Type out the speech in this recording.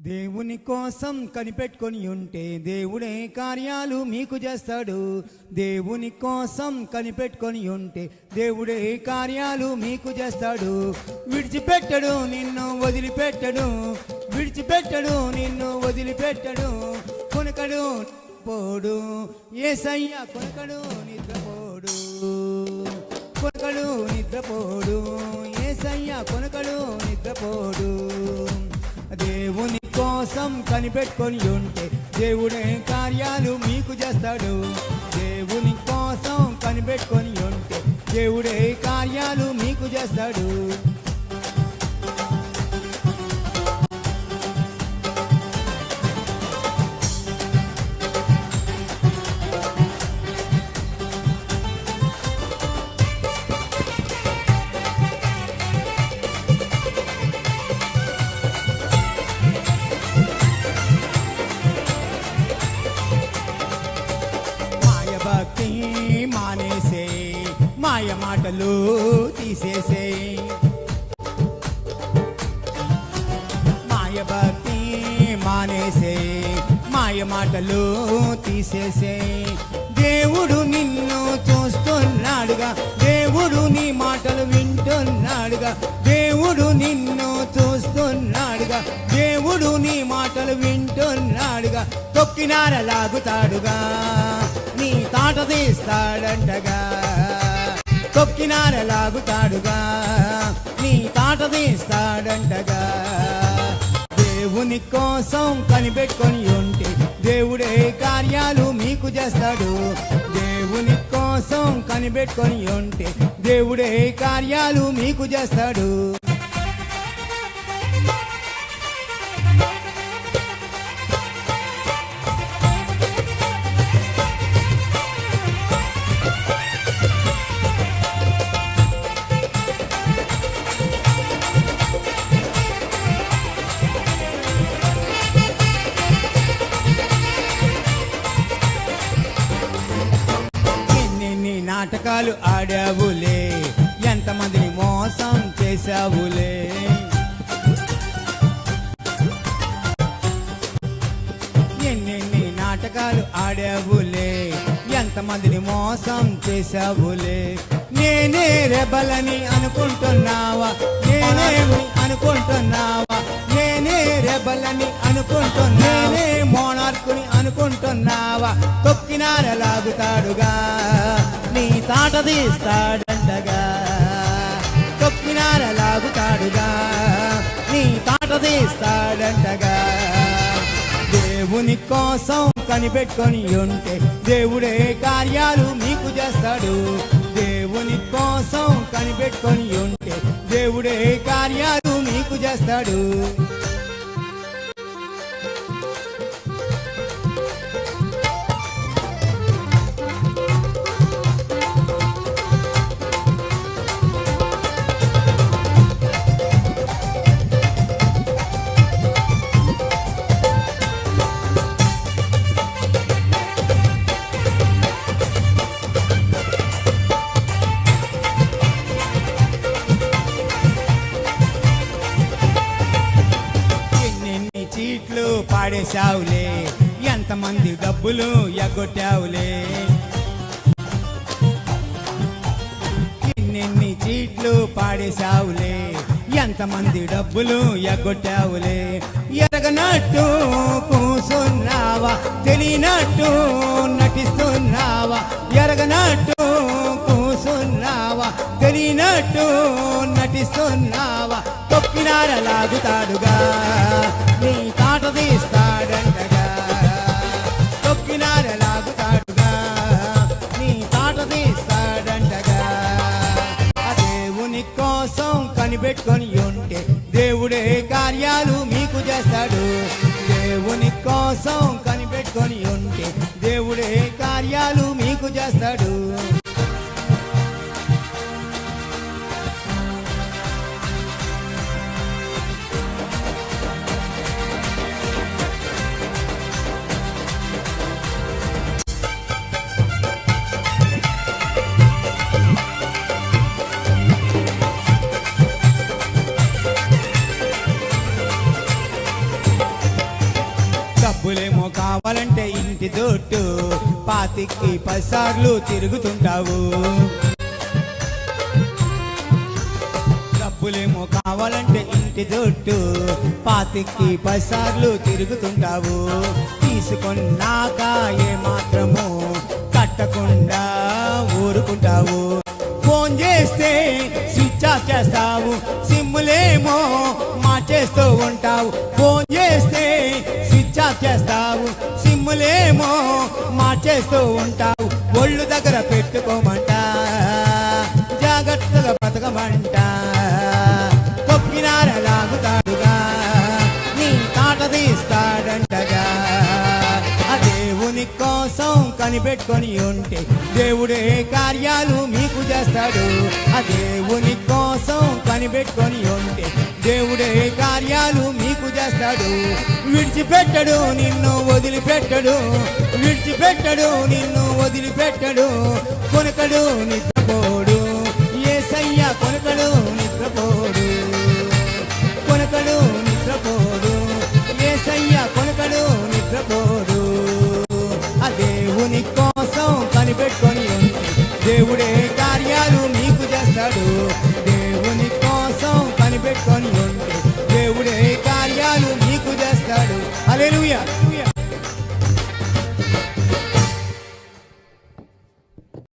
దేవుని కోసం కనిపెట్టుకొని ఉంటే దేవుడే కార్యాలు మీకు చేస్తాడు. దేవుని కోసం కనిపెట్టుకొని ఉంటే దేవుడే కార్యాలు మీకు చేస్తాడు. విడిచిపెట్టడు నిన్ను వదిలిపెట్టడు. విడిచిపెట్టడు నిన్ను వదిలిపెట్టడు. కొనకడు పోడు. ఏసయ్య కొనకడు నిద్రపోడు. కొనకడు నిద్రపోడు. ఏసయ్య కొనకడు నిద్రపోడు. దేవుని కోసం కనిపెట్టుకొని ఉంటే దేవుడే కార్యాలు మీకు చేస్తాడు. దేవుని కోసం కనిపెట్టుకొని ఉంటే దేవుడే కార్యాలు మీకు చేస్తాడు. మాయ మాటలు తీసేసే మాయ భక్తి మానేసే మాయ మాటలు తీసేసే దేవుడు నిన్ను చూస్తున్నాడుగా. దేవుడు నీ మాటలు వింటున్నాడుగా. దేవుడు నిన్ను చూస్తున్నాడుగా. దేవుడు నీ మాటలు వింటున్నాడుగా. తొక్కినారలాగుతాడుగా నీ తాట తీస్తాడంటగా. తొక్కినార లాగుతాడుగా. నీ తాట తీస్తాడంటగా. దేవుని కోసం కనిపెట్టుకొని ఉంటే దేవుడే కార్యాలు మీకు చేస్తాడు. దేవుని కోసం కనిపెట్టుకొని ఉంటే దేవుడే కార్యాలు మీకు చేస్తాడు. నాటకాలు ఆడావులే ఎంతమందిని మోసం చేశావులే. ఎన్నెన్ని నాటకాలు ఆడావులే ఎంతమందిని మోసం చేశావులే. నేనే రెబలని అనుకుంటున్నావా నేనేమి అనుకుంటున్నావా నేనే రెబలని అనుకుంటున్నా నేనే మోనార్కుని అనుకుంటున్నావా తొక్కినార లాగుతాడుగా. మాట తీస్తాడండగా. తీస్తాడంటగా తొక్కినార లాగుతాడుగా. నీ తాట తీస్తాడండగా. దేవుని కోసం కనిపెట్టుకొని ఉంటే దేవుడే కార్యాలు మీకు చేస్తాడు. దేవుని కోసం కనిపెట్టుకొని ఉంటే దేవుడే కార్యాలు మీకు చేస్తాడు. పడేశావులే? ఎంతమంది డబ్బులు ఎగ్గొట్టావులే? ఎన్నెన్ని చీట్లు పాడేశావులే? ఎంతమంది డబ్బులు ఎగ్గొట్టావులే? ఎరగనట్టు కూసున్నావా? తెలియనట్టు నటిస్తున్నావా? ఎరగనట్టు కూసున్నావా? తెలియనట్టు నటిస్తున్నావా? తొక్కినారలాగుతాడుగా. నీ తాట తీస్తా పెట్టుకొని ఉంటే దేవుడే కార్యాలు మీకు చేస్తాడు. దేవుని కోసం కనిపెట్టుకొని ఉంటే దేవుడే కార్యాలు మీకు చేస్తాడు. దొట్టు. పాతికి పసార్లు తిరుగుతుంటావు. డబ్బులేమో కావాలంటే ఇంటి దొట్టు. పాతికి పసార్లు తిరుగుతుంటావు. తీసుకున్నాక ఏ మాత్రము కట్టకుండా ఊరుకుంటావు. ఫోన్ చేస్తే స్విచ్ ఆఫ్ చేస్తావు. సిమ్ములేమో మార్చేస్తూ ఉంటావు. ఫోన్ చేస్తే స్విచ్ ఆఫ్ చేస్తావు. సిమ్ములేమో మార్చేస్తూ ఉంటావు. ఒళ్ళు దగ్గర పెట్టుకోమంట. జాగ్రత్తగా బతకమంట. కొక్కినార లాగుతాడుగా. నీ తాట తీస్తాడంటగా. ఆ దేవుని కోసం కనిపెట్టుకొని ఉంటే దేవుడే కార్యాలు మీకు చేస్తాడు. ఆ దేవుని కోసం కనిపెట్టుకొని ఉంటే దేవుడే కార్యాలు మీకు చేస్తాడు. విడిచిపెట్టడు నిన్ను వదిలిపెట్టడు. విడిచిపెట్టడు నిన్ను వదిలిపెట్టడు. కొనకడు నిద్రపోడు. కనిపెట్టుకొని ఉంటే దేవుడే కార్యాలు మీకు చేస్తాడు. అలెలుయా